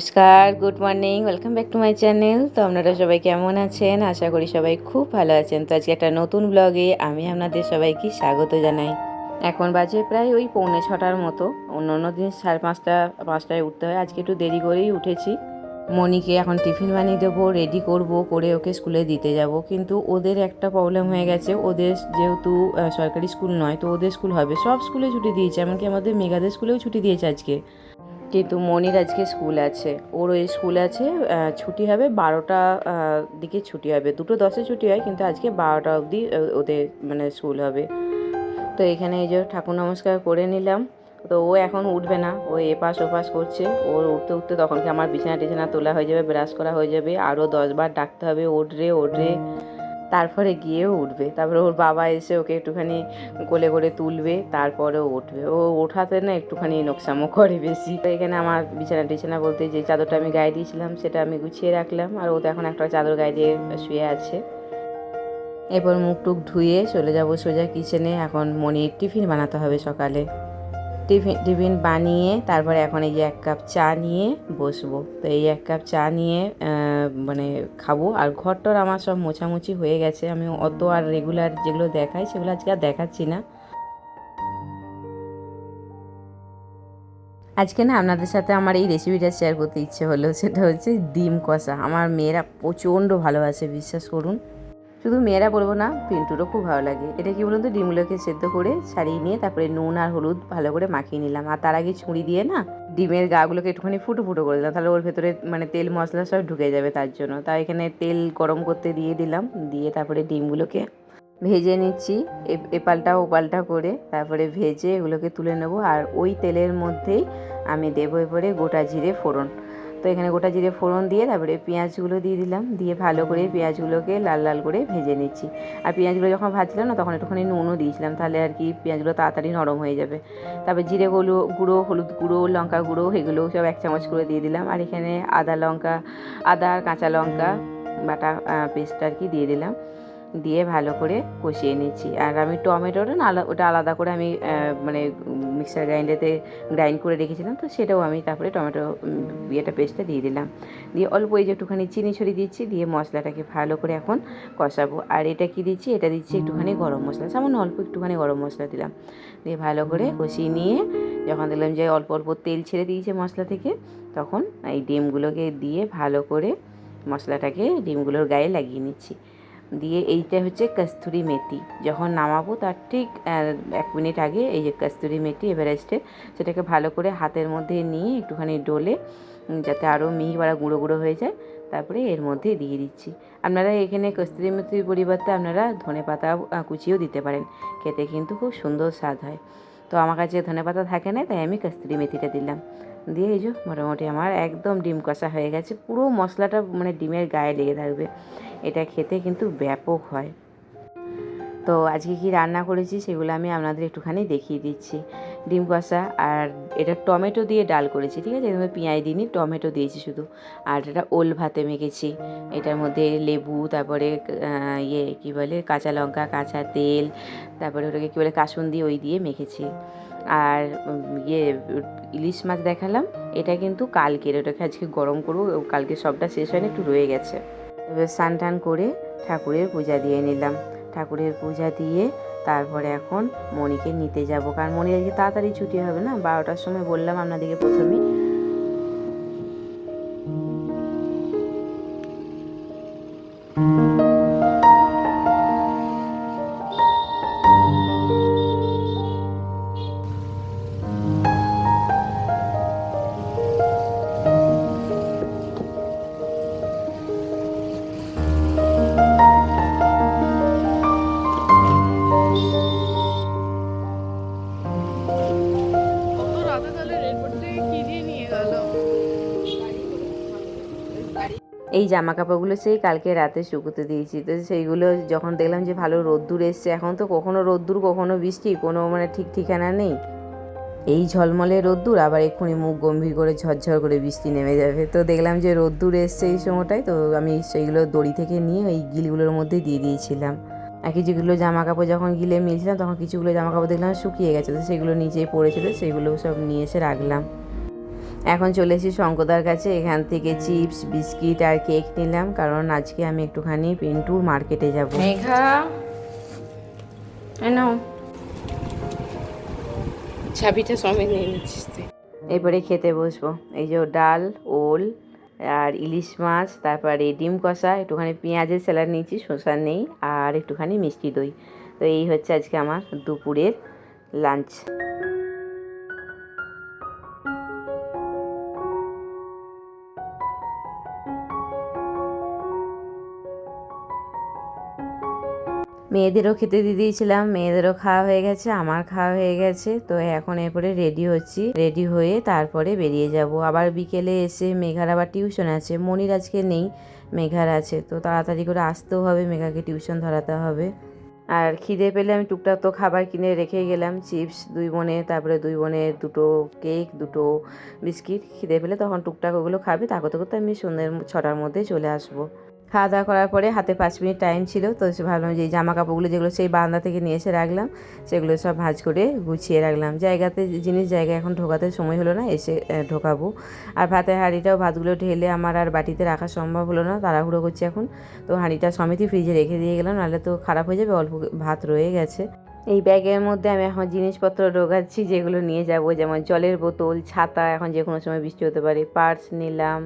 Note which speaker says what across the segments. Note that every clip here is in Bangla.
Speaker 1: নমস্কার good morning welcome back to my channel তো আপনারা সবাই কেমন আছেন? আশা করি সবাই খুব ভালো আছেন। তো আজকে একটা নতুন ব্লগে আমি আপনাদের সবাইকে স্বাগত জানাই। এখন বাজে প্রায় ওই পৌনে ছটার মতো। অন্য অন্য দিন সাড়ে পাঁচটা, পাঁচটায় উঠতে হয়। আজকে একটু দেরি করেই উঠেছি। মনিকে এখন টিফিন বানিয়ে দেবো রেডি করব, করে ওকে স্কুলে দিতে যাব। কিন্তু ওদের একটা প্রবলেম হয়ে গেছে। ওদের যেহেতু সরকারি স্কুল নয়, তো ওদের স্কুল হবে। সব স্কুলে ছুটি দিয়েছে। এমনকি আমাদের মেঘাদের স্কুলেও ছুটি দিয়েছে আজকে। কিন্তু মনির আজকে স্কুল আছে। ওর ওই স্কুল আছে ছুটি হবে বারোটা দিকে ছুটি হবে। দুটো দশে ছুটি হয়, কিন্তু আজকে বারোটা অবধি ওদের মানে স্কুল হবে। তো এখানে এই যে ঠাকুর নমস্কার করে নিলাম। তো ও এখন উঠবে না, ও এপাশ ওপাশ করছে। ওর উঠতে উঠতে তখন কি আমার বিছানা টিছানা তোলা হয়ে যাবে, ব্রাশ করা হয়ে যাবে? আরও দশবার ডাকতে হবে ওঠরে ওঠরে তারপরে গিয়েও উঠবে। তারপরে ওর বাবা এসে ওকে একটুখানি কোলে করে তুলবে, তারপরে উঠবে। ও ওঠাতে না একটুখানি নোকসামো করে বেশি। তো এখানে আমার বিছানা টিছানা বলতে যে চাদরটা আমি গায়ে দিয়েছিলাম, সেটা আমি গুছিয়ে রাখলাম। আর ও তো এখন একটা চাদর গায়ে দিয়ে শুয়ে আছে। এরপর মুখ টুক ধুয়ে চলে যাব সোজা কিচেনে এখন মনির টিফিন বানাতে হবে সকালে। টিফিন টিফিন বানিয়ে তারপরে এখন এই যে এক কাপ চা নিয়ে বসবো। তো এই এক কাপ চা নিয়ে মানে খাব। আর ঘরটর আমার সব মোছামুছি হয়ে গেছে। আমি অত আর রেগুলার যেগুলো দেখাই, সেগুলো আজকে আর দেখাচ্ছি না। আজকে না আপনাদের সাথে আমার এই রেসিপিটা শেয়ার করতে ইচ্ছে হলো। সেটা হচ্ছে ডিম কষা। আমার মেয়েরা প্রচণ্ড ভালোবাসে, বিশ্বাস করুন। শুধু মেয়েরা বলব না, পিন্টুরও খুব ভালো লাগে। এটা কি বলুন তো? ডিমগুলোকে সেদ্ধ করে ছাড়িয়ে নিয়ে তারপরে নুন আর হলুদ ভালো করে মাখিয়ে নিলাম। আর তার আগে ছুঁড়ি দিয়ে না ডিমের গাগুলোকে একটুখানি ফুটো ফুটো করে দিলাম। তাহলে ওর ভেতরে মানে তেল মশলা সব ঢুকে যাবে তার জন্য। তাই এখানে তেল গরম করতে দিয়ে দিলাম। দিয়ে তারপরে ডিমগুলোকে ভেজে নিচ্ছি। এ- এপালটা ওপালটা করে তারপরে ভেজে এগুলোকে তুলে নেব। আর ওই তেলের মধ্যেই আমি দেবো এবারে গোটা জিরে ফোড়ন। তো এখানে গোটা জিরে ফোড়ন দিয়ে তারপরে পেঁয়াজগুলো দিয়ে দিলাম। দিয়ে ভালো করে পেঁয়াজগুলোকে লাল লাল করে ভেজে নিচ্ছি। আর পেঁয়াজগুলো যখন ভাজছিলাম না, তখন একটুখানি নুনও দিয়েছিলাম। তাহলে আর কি পেঁয়াজগুলো তাড়াতাড়ি নরম হয়ে যাবে। তারপরে জিরে গুঁড়ো গুঁড়ো, হলুদ গুঁড়ো, লঙ্কা গুঁড়ো, এগুলো সব এক চামচ করে দিয়ে দিলাম। আর এখানে আদা লঙ্কা, আদা আর কাঁচা লঙ্কা বাটা পেস্ট আর কি দিয়ে দিলাম। দিয়ে ভালো করে কষিয়ে নিচ্ছি। আর আমি টমেটোটা না ওটা আলাদা করে আমি মানে মিক্সার গ্রাইন্ডারে গ্রাইন্ড করে রেখেছিলাম তো সেটাও আমি তারপরে টমেটো ইয়েটা পেস্টটা দিয়ে দিলাম। দিয়ে অল্প এই যে একটুখানি চিনি ছড়িয়ে দিচ্ছি, দিয়ে মশলাটাকে ভালো করে এখন কষাবো। আর এটা কি দিচ্ছি? এটা দিচ্ছি একটুখানি গরম মশলা, সামান্য অল্প একটুখানি গরম মশলা দিলাম। দিয়ে ভালো করে কষিয়ে নিয়ে যখন দেখলাম যে অল্প অল্প তেল ছেড়ে দিয়েছে মশলা থেকে, তখন এই ডিমগুলোকে দিয়ে ভালো করে মশলাটাকে ডিমগুলোর গায়ে লাগিয়ে নিচ্ছি। দিয়ে এইটা হচ্ছে কস্তুরি মেথি। যখন নামাবো তার ঠিক এক মিনিট আগে এই যে কস্তুরি মেথি এভারেস্টের সেটাকে ভালো করে হাতের মধ্যে নিয়ে একটুখানি ডলে যাতে আরও মিহি বাড়া গুঁড়ো গুঁড়ো হয়ে যায়, তারপরে এর মধ্যে দিয়ে দিচ্ছি। আপনারা এখানে কস্তুরি মেথির পরিবর্তে আপনারা ধনে পাতা কুচিও দিতে পারেন। খেতে কিন্তু খুব সুন্দর স্বাদ হয়। তো আমার কাছে ধনে পাতা থাকে না, তাই আমি কস্তুরি মেথিটা দিলাম। দিয়ে এই যে মোটামুটি আমার একদম ডিম কষা হয়ে গেছে। পুরো মশলাটা মানে ডিমের গায়ে লেগে থাকবে। এটা খেতে কিন্তু ব্যাপক হয়। তো আজকে কি রান্না করেছি সেগুলো আমি আপনাদের একটুখানি দেখিয়ে দিচ্ছি। ডিম কষা আর এটা টমেটো দিয়ে ডাল করেছি, ঠিক আছে? এখানে পেঁয়াজ দিইনি টমেটো দিয়েছি শুধু। আর এটা ওল ভাতে মেখেছি। এটার মধ্যে লেবু, তারপরে ইয়ে কী বলে? কাঁচা লঙ্কা, কাঁচা তেল, তারপরে ওটাকে কী বলে? কাসুন দিয়ে ওই দিয়ে মেখেছি। আর ইয়ে ইলিশ মাছ দেখালাম। এটা কিন্তু কালকের, ওটাকে আজকে গরম করব কালকে সবটা শেষ হয়নি, একটু রয়ে গেছে। এবার স্নান টান করে ঠাকুরের পূজা দিয়ে নিলাম। ঠাকুরের পূজা দিয়ে তারপরে এখন মণিকে নিতে যাব। কারণ মণি আজকে তাড়াতাড়ি ছুটি হবে না, বারোটার সময় বললাম আপনাদেরকে প্রথমেই। এই জামা কাপড়গুলো সেই কালকে রাতে শুকোতে দিয়েছি। তো সেইগুলো যখন দেখলাম যে ভালো রোদ্দুর এসছে, এখন তো কখনো রোদ্দুর, কখনো বৃষ্টি, কোনো মানে ঠিক ঠিকানা নেই। এই ঝলমলে রোদ্দুর, আবার এক্ষুনি মুখ গম্ভীর করে ঝরঝর করে বৃষ্টি নেমে যাবে। তো দেখলাম যে রোদ্দুর এসছে এই সময়টায়, তো আমি সেইগুলো দড়ি থেকে নিয়ে ওই গিলগুলোর মধ্যে দিয়ে দিয়েছিলাম। আর কিছুগুলো জামা কাপড় যখন গিলে মিলছিলাম, তখন কিছুগুলো জামা কাপড় দেখলাম শুকিয়ে গেছে, তো সেগুলো নিচেই পড়েছিল সেগুলো সব নিয়ে এসে রাখলাম। এখন চলে এসেছি শঙ্কদার কাছে। এখান থেকে চিপস বিস্কিট আর কেক নিলাম। কারণ আজকে আমি একটুখানি পিন্টুর মার্কেটে যাব। মেঘা
Speaker 2: চাবিটা সমেত নিয়ে নিচ্ছিস
Speaker 1: এরপরে খেতে বসবো। এই যে ডাল ওল আর ইলিশ মাছ তারপরে ডিম কষা একটুখানি পেঁয়াজের স্যালাড নিয়েছি শসা নেই আর একটুখানি মিষ্টি দই। তো এই হচ্ছে আজকে আমার দুপুরের লাঞ্চ। মেয়েদেরও খেতে দিয়ে দিয়েছিলাম, মেয়েদেরও খাওয়া হয়ে গেছে, আমার খাওয়া হয়ে গেছে। তো এখন এরপরে রেডি হচ্ছি, রেডি হয়ে তারপরে বেরিয়ে যাব। আবার বিকেলে এসে মেঘার আবার টিউশন আছে, মনির আজকে নেই, মেঘার আছে। তো তাড়াতাড়ি করে আসতেও হবে, মেঘাকে টিউশন ধরাতে হবে। আর খিদে পেলে আমি টুকটাক তো খাবার কিনে রেখে গেলাম, চিপস দুই বোনে, তারপরে দুই বোনের দুটো কেক, দুটো বিস্কিট। খিদে পেলে তখন টুকটাক ওগুলো খাবে তা করতে করতে আমি সন্ধ্যের ছটার মধ্যে চলে আসব। খাওয়া দাওয়া করার পরে হাতে পাঁচ মিনিট টাইম ছিল, তো সে ভাবলাম যে জামা কাপড়গুলো যেগুলো সেই বারান্দা থেকে নিয়ে এসে রাখলাম, সেগুলো সব ভাঁজ করে গুছিয়ে রাখলাম। জায়গাতে জিনিস জায়গায় এখন ঢোকাতে সময় হলো না, এসে ঢোকাবো। আর ভাতের হাঁড়িটাও ভাতগুলো ঢেলে আমার আর বাটিতে রাখা সম্ভব হলো না, তাড়াহুড়ো করছি এখন। তো হাঁড়িটা সমিতি ফ্রিজে রেখে দিয়ে গেলাম, নাহলে তো খারাপ হয়ে যাবে, অল্প ভাত রয়ে গেছে। এই ব্যাগের মধ্যে আমি এখন জিনিসপত্র ঢোকাচ্ছি, যেগুলো নিয়ে যাব, যেমন জলের বোতল, ছাতা, এখন যে কোনো সময় বৃষ্টি হতে পারে, পার্স নিলাম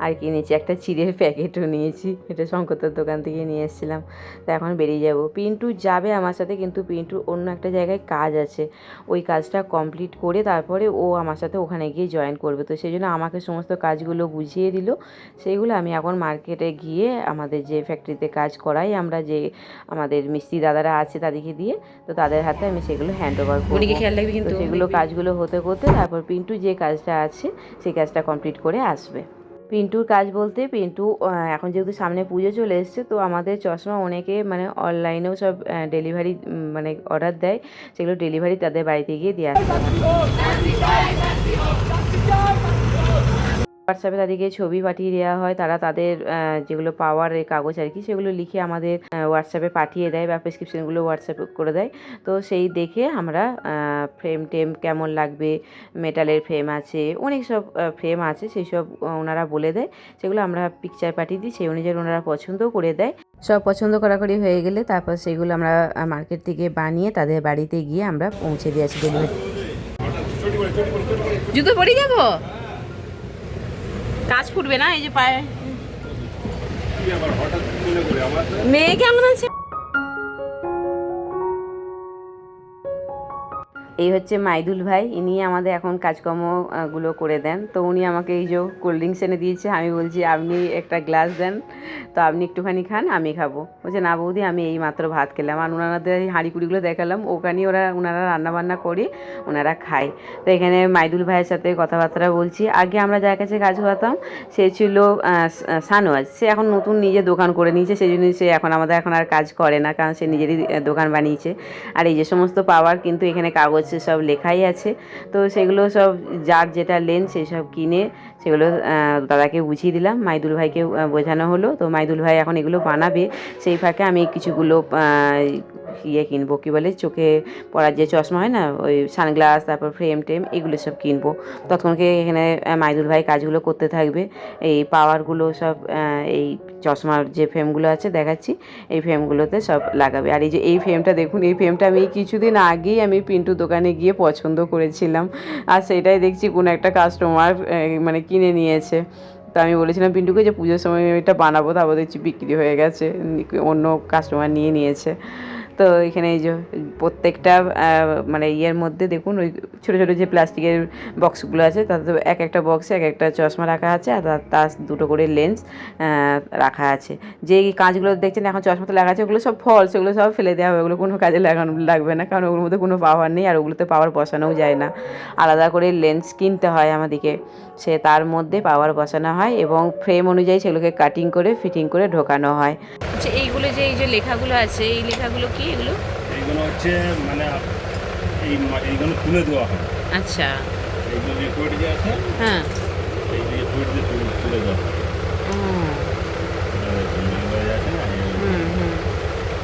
Speaker 1: আর কিনেছি একটা চিড়ের প্যাকেটও নিয়েছি। এটা শঙ্করদার দোকান থেকে নিয়ে এসেছিলাম। তো এখন বেরিয়ে যাব। পিন্টু যাবে আমার সাথে কিন্তু পিন্টুর অন্য একটা জায়গায় কাজ আছে। ওই কাজটা কমপ্লিট করে তারপরে ও আমার সাথে ওখানে গিয়ে জয়েন করবে। তো সেই জন্য আমাকে সমস্ত কাজগুলো বুঝিয়ে দিল। সেইগুলো আমি এখন মার্কেটে গিয়ে আমাদের যে ফ্যাক্টরিতে কাজ করাই আমরা যে আমাদের মিস্ত্রি দাদারা আছে তাদেরকে দিয়ে তো তাদের হাতে আমি সেগুলো হ্যান্ড ওভার করব।
Speaker 2: খেয়াল রাখবি কিন্তু।
Speaker 1: সেগুলো কাজগুলো হতে করতে তারপর পিন্টু যে কাজটা আছে সেই কাজটা কমপ্লিট করে আসবে। পিন্টুর কাজ বলতে পিন্টু এখন যেহেতু সামনে পুজো চলে এসছে তো আমাদের চশমা অনেকে মানে অনলাইনেও সব ডেলিভারি মানে অর্ডার দেয় সেগুলো ডেলিভারি তাদের বাড়িতে গিয়ে দেওয়া হয় হোয়াটসঅ্যাপে তাদেরকে ছবি পাঠিয়ে দেওয়া হয়। তারা তাদের যেগুলো পাওয়ার কাগজ আর কি, সেগুলো লিখে আমাদের হোয়াটসঅ্যাপে পাঠিয়ে দেয় বা প্রেসক্রিপশনগুলো হোয়াটসঅ্যাপে করে দেয়। তো সেই দেখে আমরা ফ্রেম টেম কেমন লাগবে মেটালের ফ্রেম আছে, অনেক সব ফ্রেম আছে, সেই সব ওনারা বলে দেয়। সেগুলো আমরা পিকচার পাঠিয়ে দিই, সেই অনুযায়ী ওনারা পছন্দও করে দেয়। সব পছন্দ করাকরি হয়ে গেলে তারপর সেগুলো আমরা মার্কেট থেকে বানিয়ে তাদের বাড়িতে গিয়ে আমরা পৌঁছে দিয়ে আসি ডেলিভারি
Speaker 2: জুতো পরে যাব? কাজ ফুটবে না এই যে পায়ে। মেয়ে কেমন আছে?
Speaker 1: এই হচ্ছে মাইদুল ভাই ইনি আমাদের এখন কাজকর্ম আহ, গুলো করে দেন। তো উনি আমাকে এই যে কোল্ড ড্রিঙ্কস এনে দিয়েছে আমি বলছি আপনি একটা গ্লাস দেন তো আপনি একটুখানি খান আমি খাব। বলছে না বৌদি আমি এই মাত্র ভাত খেলাম। আর ওনাদের এই হাঁড়ি কুড়িগুলো দেখালাম ওখানেই ওরা ওনারা রান্না বান্না করে ওনারা খায়। তো এখানে মাইদুল ভাইয়ের সাথে কথাবার্তা বলছি আগে আমরা যার কাছে কাজ করতাম সে ছিল আহ, সা- সানওয়াজ। সে এখন নতুন নিজে দোকান করে নিয়েছে সেই জন্য সে এখন আমাদের এখন আর কাজ করে না কারণ সে নিজেরই দোকান বানিয়েছে। আর এই যে সমস্ত পাওয়ার কিন্তু এখানে কাগজে সব লেখাই আছে। তো সেগুলো সব যার যেটা লেন সেই সব কিনে, সেগুলো দাদাকে বুঝিয়ে দিলাম। মাইদুল ভাইকে বোঝানো হলো। তো মাইদুল ভাই এখন এগুলো বানাবে। সেই ফাঁকে আমি কিছুগুলো ইয়ে কিনবো, কী বলে, চোখে পড়ার যে চশমা হয় না, ওই সানগ্লাস তারপর ফ্রেম টেম এগুলো সব কিনবো। ততক্ষণকে এখানে মাইদুল ভাই কাজগুলো করতে থাকবে। এই পাওয়ারগুলো সব এই চশমার যে ফ্রেমগুলো আছে, দেখাচ্ছি, এই ফ্রেমগুলোতে সব লাগাবে। আর এই যে, এই ফ্রেমটা দেখুন, এই ফ্রেমটা আমি কিছুদিন আগেই আমি পিন্টু দোকানে গিয়ে পছন্দ করেছিলাম। আর সেটাই দেখছি কোনো একটা কাস্টমার মানে কিনে নিয়েছে। তো আমি বলেছিলাম, পিন্টুকে যে পুজোর সময় এটা বানাবো তারপর দেখছি বিক্রি হয়ে গেছে, অন্য কাস্টমার নিয়ে নিয়েছে। তো এখানে এই যে প্রত্যেকটা মানে ইয়ের মধ্যে দেখুন, ওই ছোটো ছোটো যে প্লাস্টিকের বক্সগুলো আছে, তাতে তো এক একটা বক্সে, এক একটা চশমা রাখা আছে, আর তার দুটো করে লেন্স রাখা আছে। যে কাঁচগুলো দেখছেন, এখন চশমাতে লাগা আছে, ওগুলো সব ফল সেগুলো সব ফেলে দেওয়া হবে, ওগুলো কোনো কাজে লাগানো, লাগবে না, কারণ ওগুলোর মধ্যে কোনো পাওয়ার নেই, আর ওগুলোতে পাওয়ার বসানোও যায় না। আলাদা করে লেন্স কিনতে হয় আমাদেরকে, সে তার মধ্যে পাওয়ার বসানো হয়, এবং ফ্রেম অনুযায়ী সেগুলোকে কাটিং করে ফিটিং করে ঢোকানো হয়।
Speaker 2: আচ্ছা যে এই যে লেখাগুলো আছে এই লেখাগুলো কি এগুলো?
Speaker 3: এইগুলো হচ্ছে মানে এই এইগুলো তুলে দেওয়া হয়।
Speaker 2: আচ্ছা।
Speaker 3: এইগুলো রেকর্ড যে আছে
Speaker 2: হ্যাঁ।
Speaker 3: এই রেকর্ড যে তুলে- তুলে দেওয়া হয়।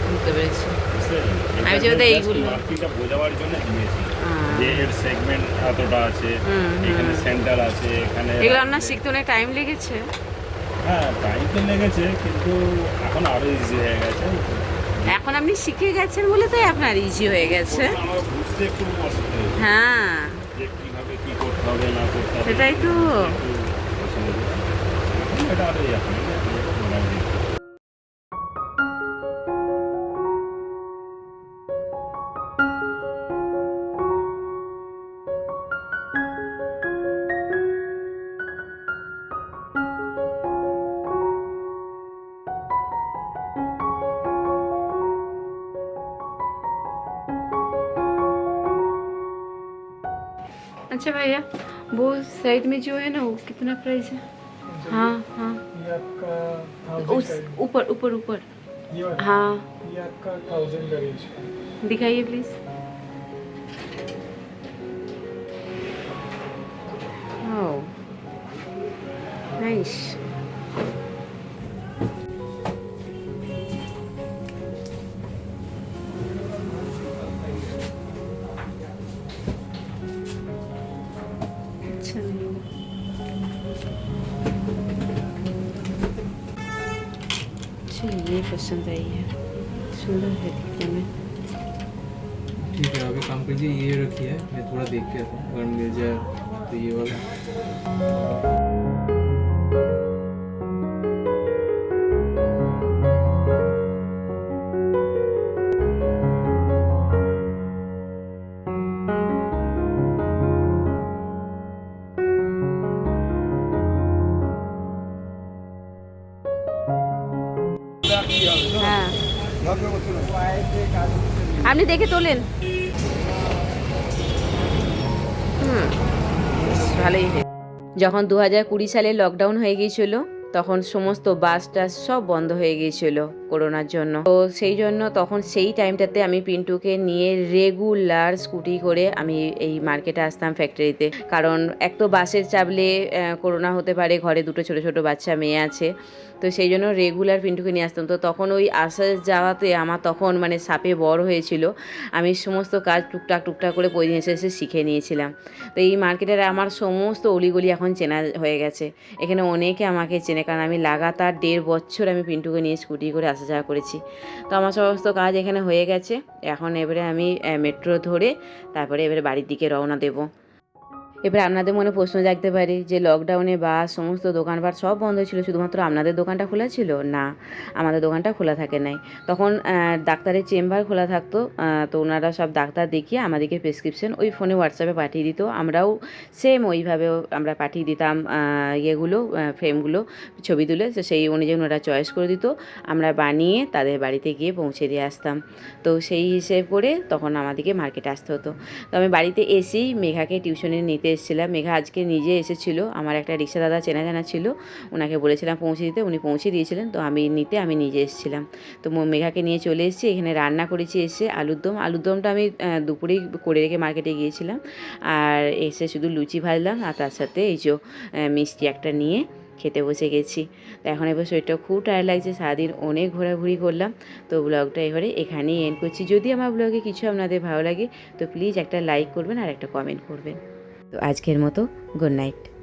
Speaker 2: বুঝতে পেরেছি।
Speaker 1: আমি যে এইগুলো-
Speaker 3: মার্কিংটা বোঝাবার জন্য দিয়েছি। যে এর সেগমেন্ট এতটা আছে এখানে সেন্টার আছে এখানে
Speaker 1: এগুলো আপনার শিখতে অনেক টাইম লেগেছে।
Speaker 3: হ্যাঁ টাইম তো লেগেছে কিন্তু এখন আরও ইজি হয়ে গেছে।
Speaker 1: এখন আপনি শিখে গেছেন বলে তাই আপনার ইজি হয়ে গেছে।
Speaker 3: আমার বুঝতে একটু অসুবিধা
Speaker 1: হ্যাঁ
Speaker 3: যে কীভাবে কি করতে হবে না করতে হবে
Speaker 1: সেটাই তো।
Speaker 3: এটা আরও
Speaker 1: अच्छा भैया वो साइड में जो है ना वो कितना प्राइस है? हाँ हाँ। उस ऊपर ऊपर ऊपर। हाँ।
Speaker 4: ये आपका थाउज़ेंड का रेंज
Speaker 1: दिखाइए प्लीज़ Oh, nice. पसंद आई है। सुंदर है दिखने में।
Speaker 5: ठीक है, अभी काम कीजिए, ये रखिए, मैं थोड़ा देख के आता हूँ, अगर मिल जाए तो ये वाला।
Speaker 1: দেখে তোলেন। হুম ভালোই যখন দু হাজার কুড়ি সালে লকডাউন হয়ে গিয়েছিল, তখন সমস্ত বাস টাস সব বন্ধ হয়ে গিয়েছিল। করোনার জন্য। তো সেই জন্য তখন সেই টাইমটাতে আমি পিন্টুকে নিয়ে রেগুলার স্কুটি করে আমি এই মার্কেটে আসতাম ফ্যাক্টরিতে কারণ এক তো বাসে চাপলে করোনা হতে পারে, ঘরে দুটো ছোট ছোট বাচ্চা মেয়ে আছে। তো সেই জন্য রেগুলার পিন্টুকে নিয়ে আসতাম। তো তখন ওই আসা যাওয়াতে আমার তখন মানে সাপে বড় হয়েছিল। আমি সমস্ত কাজ টুকটাক টুকটাক করে প্রতিদিন এসে এসে শিখে নিয়েছিলাম। তো এই মার্কেটের আমার সমস্ত অলিগলি এখন চেনা হয়ে গেছে। এখানে অনেকে আমাকে চেনে। কারণ আমি লাগাতার দেড় বছর আমি পিন্টুকে নিয়ে স্কুটি করে আসা যাওয়া করেছি। তো আমার সমস্ত কাজ এখানে হয়ে গেছে। এখন এবারে আমি মেট্রো ধরে তারপরে এবারে বাড়ির দিকে রওনা দেবো। এবার আপনাদের মনে প্রশ্ন জাগতে পারে যে লকডাউনে বা সমস্ত দোকানপাট সব বন্ধ ছিল, শুধুমাত্র আপনাদের দোকানটা খোলা ছিল? না, আমাদের দোকানটা খোলা থাকে নাই। তখন ডাক্তারের চেম্বার খোলা থাকতো। তো ওনারা সব ডাক্তার দেখিয়ে আমাদেরকে প্রেসক্রিপশন ওই ফোনে হোয়াটসঅ্যাপে পাঠিয়ে দিত। আমরাও সেম ওইভাবে আমরা পাঠিয়ে দিতাম ইয়েগুলো ফ্রেমগুলো ছবি তুলে। তো সেই অনুযায়ী ওনারা চয়েস করে দিত। আমরা বানিয়ে তাদের বাড়িতে গিয়ে পৌঁছে দিয়ে আসতাম। তো সেই হিসেব করে তখন আমাদেরকে মার্কেটে আসতে হতো। তো আমি বাড়িতে এসেই মেঘাকে টিউশনে নিতে এসেছিলাম। মেঘা আজকে নিজে এসেছিল। আমার একটা রিক্সা দাদা চেনা জানা ছিল। ওনাকে বলেছিলাম পৌঁছে দিতে। উনি পৌঁছে দিয়েছিলেন। তো আমি নিতে আমি নিজে এসেছিলাম। তো মেঘাকে নিয়ে চলে এসেছি। এখানে রান্না করেছি এসে আলুর দম। আলুর দমটা আমি দুপুরেই করে রেখে মার্কেটে গিয়েছিলাম। আর এসে শুধু লুচি ভাজলাম। আর তার সাথে এই যে মিষ্টি একটা নিয়ে খেতে বসে গেছি। তো এখন এবার শরীরটা খুব টায়ার্ড লাগছে। সারাদিন অনেক ঘোরাঘুরি করলাম। তো ব্লগটা এবারে এখানেই এন্ড করছি। যদি আমার ব্লগে কিছু আপনাদের ভালো লাগে, তো প্লিজ একটা লাইক করবেন আর একটা কমেন্ট করবেন। আজকের মতো গুড নাইট।